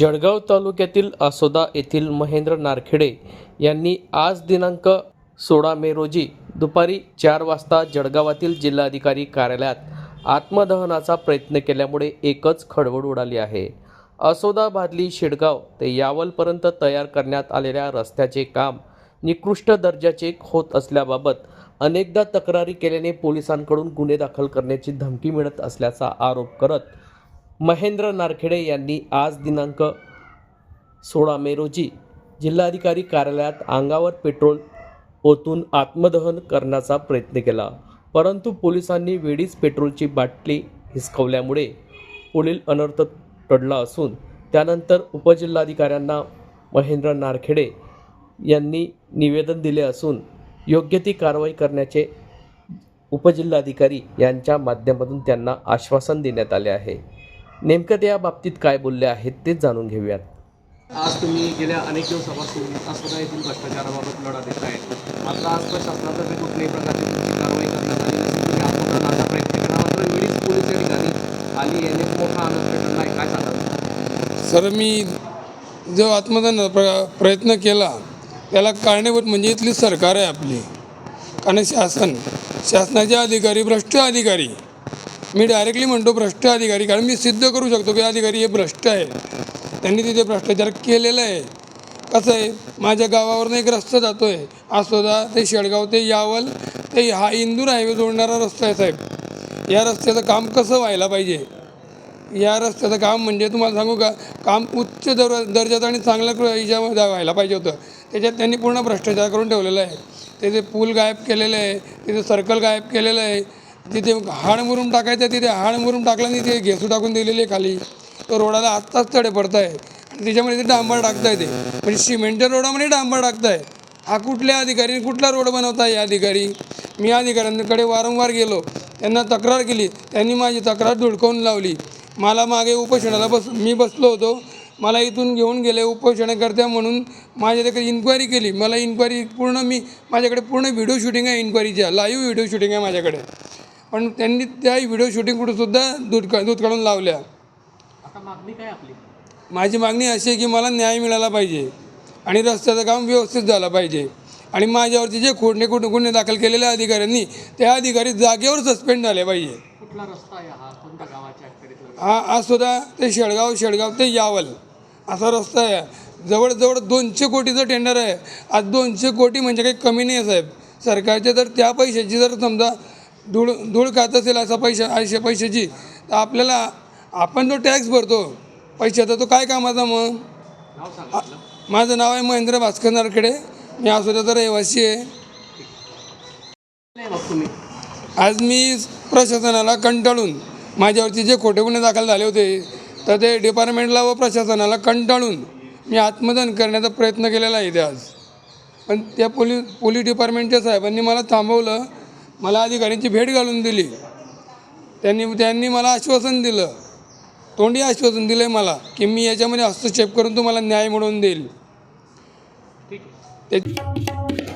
जळगाव तालुक्यातील आसोदा येथील महेंद्र नारखेडे यांनी आज दिनांक सोळा मे रोजी दुपारी चार वाजता जळगावातील जिल्हाधिकारी कार्यालयात आत्मदहनाचा प्रयत्न केल्यामुळे एकच खळबळ उडाली आहे. असोदा भादली शिडगाव ते यावलपर्यंत तयार करण्यात आलेल्या रस्त्याचे काम निकृष्ट दर्जाचे होत असल्याबाबत अनेकदा तक्रारी केल्याने पोलिसांकडून गुन्हे दाखल करण्याची धमकी मिळत असल्याचा आरोप करत महेंद्र नारखेडे यांनी आज दिनांक सोळा मे रोजी जिल्हाधिकारी कार्यालयात अंगावर पेट्रोल ओतून आत्मदहन करण्याचा प्रयत्न केला. परंतु पोलिसांनी वेळीच पेट्रोलची बाटली हिसकवल्यामुळे पुढील अनर्थ टळला असून त्यानंतर उपजिल्हाधिकाऱ्यांना महेंद्र नारखेडे यांनी निवेदन दिले असून योग्य ती कारवाई करण्याचे उपजिल्हाधिकारी यांच्या माध्यमातून त्यांना आश्वासन देण्यात आले आहे. नेमकं ते या बाबतीत काय बोलले आहेत ते जाणून घेऊयात. आज तुम्ही गेल्या अनेक दिवसापासून आस्पदा येथील भ्रष्टाचाराबाबत लढा देत आहे मात्र आज प्रशासनातर्फे कुठल्याही प्रकारची तुमची कारवाई करण्यात आली नसेल तुम्ही आत्मदहनाचा प्रयत्न केला मात्र वेळीच पोलीस या ठिकाणी आली याने मोठा आनंद पेटला आहे. काय सांगाल? सर मी जो आत्मदान प्र प्रयत्न केला त्याला कारणीभूत म्हणजे इथली सरकार आहे आपली. कारण शासन शासनाचे अधिकारी भ्रष्ट अधिकारी मी डायरेक्टली म्हणतो भ्रष्ट अधिकारी कारण मी सिद्ध करू शकतो की अधिकारी हे भ्रष्ट आहे. त्यांनी तिथे भ्रष्टाचार केलेला आहे. कसं आहे? माझ्या गावावरून एक रस्ता जातो आहे आसोदा ते शेळगाव ते यावल ते हा इंदूर हायवे जोडणारा रस्ता आहे साहेब. या रस्त्याचं काम कसं व्हायला पाहिजे? या रस्त्याचं काम म्हणजे तुम्हाला सांगू का? काम उच्च दर दर्जाचं आणि चांगल्या क- याच्यामध्ये व्हायला पाहिजे होतं. त्याच्यात त्यांनी पूर्ण भ्रष्टाचार करून ठेवलेला आहे. तिथे पूल गायब केलेलं आहे. तिथे सर्कल गायब केलेलं आहे. तिथे हाड मुरून टाकायचं तिथे हाड मुरून टाकलं तिथे घेसू टाकून दिलेले खाली. तो रोडाला आत्ताच तडे पडत आहे आणि त्याच्यामध्ये ते डांबर टाकताय ते. म्हणजे सिमेंटच्या रोडामध्ये डांबर टाकताय. हा कुठल्या अधिकारीने कुठला रोड बनवताय या अधिकारी? मी अधिकाऱ्यांकडे वारंवार गेलो. त्यांना तक्रार केली. त्यांनी माझी तक्रार धुडकावून लावली. मला मागे उपोषणाला बस मी बसलो होतो. मला इथून घेऊन गेले उपोषणकर्त्या म्हणून माझ्या तिकडे इन्क्वायरी केली. मला इन्क्वायरी पूर्ण मी माझ्याकडे पूर्ण व्हिडिओ शूटिंग आहे इन्क्वायरीच्या लाईव्ह व्हिडिओ शूटिंग आहे माझ्याकडे. पण त्यांनी त्या व्हिडिओ शूटिंग कुठं सुद्धा दूध का दूध काढून लावल्या. मागणी काय आपली? माझी मागणी अशी आहे की मला न्याय मिळाला पाहिजे आणि रस्त्याचं काम व्यवस्थित झालं पाहिजे. आणि माझ्यावरती जे खोडणे कुठे गुन्हे दाखल केलेल्या अधिकाऱ्यांनी त्या अधिकारी जागेवर सस्पेंड झाले पाहिजे. कुठला रस्ता आहे हा? कोणत्या गावाच्या अखेरीतला हा आज सुद्धा ते शेळगाव शेळगाव ते यावल. असा रस्ता आहे. जवळजवळ दोनशे कोटीचं टेंडर आहे. आज दोनशे कोटी म्हणजे काही कमी नाही आहे साहेब. सरकारच्या तर त्या पैशाची जर समजा धूळ धूळ खात असेल असा पैसा अशा पैशाची तर आपल्याला आपण जो टॅक्स भरतो पैशाचा तो काय कामाचा मग? माझं नाव आहे महेंद्र भास्कर नारखेडे मी आसोद्याचा रहिवासी आहे. आज मी प्रशासनाला कंटाळून माझ्यावरती जे खोटे गुन्हे दाखल झाले होते तर ते डिपार्टमेंटला व प्रशासनाला कंटाळून मी आत्मदान करण्याचा प्रयत्न केलेला आहे ते आज. पण त्या पोलीस पोलीस डिपार्टमेंटच्या साहेबांनी मला थांबवलं मला अधिकाऱ्यांची भेट घालून दिली. त्यांनी त्यांनी मला आश्वासन दिलं. तोंडी आश्वासन दिलं आहे मला की मी याच्यामध्ये हस्तक्षेप करून तुम्हाला न्याय मिळवून देईल. ठीक आहे.